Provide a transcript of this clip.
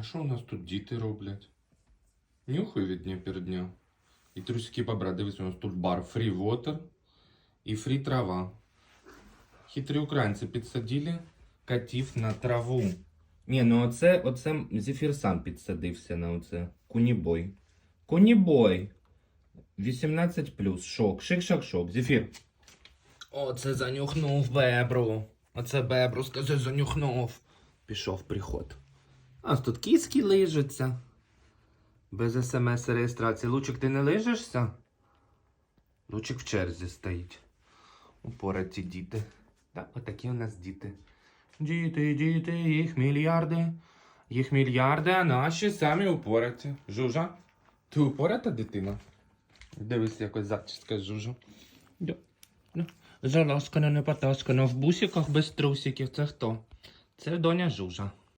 А що у нас тут діти роблять? Нюхаю від дня перед дня. І трусики бобра. Дивись, у нас тут бар фрі water і фрі трава. Хитрі українці підсадили котів на траву. Ні, ну оце, оце Зефір сам підсадився на оце. Кунібой. Кунібой. 18 плюс. Шок. Шик-шак-шок. Зефір. Оце занюхнув бебру. Оце бебру, скажи, занюхнув. Пішов приход. А тут кіски лижаться. Без смс реєстрації. Лучик, ти не лижешся? Лучик в черзі стоїть. Упораті діти. Так, отакі у нас діти. Діти, діти, їх мільярди. Їх мільярди, а наші самі упораті. Жужа, ти упората дитина? Дивись, якось зачіска жужа. Да. Заласкана, не потаскана, в бусиках без трусиків. Це хто? Це доня жужа.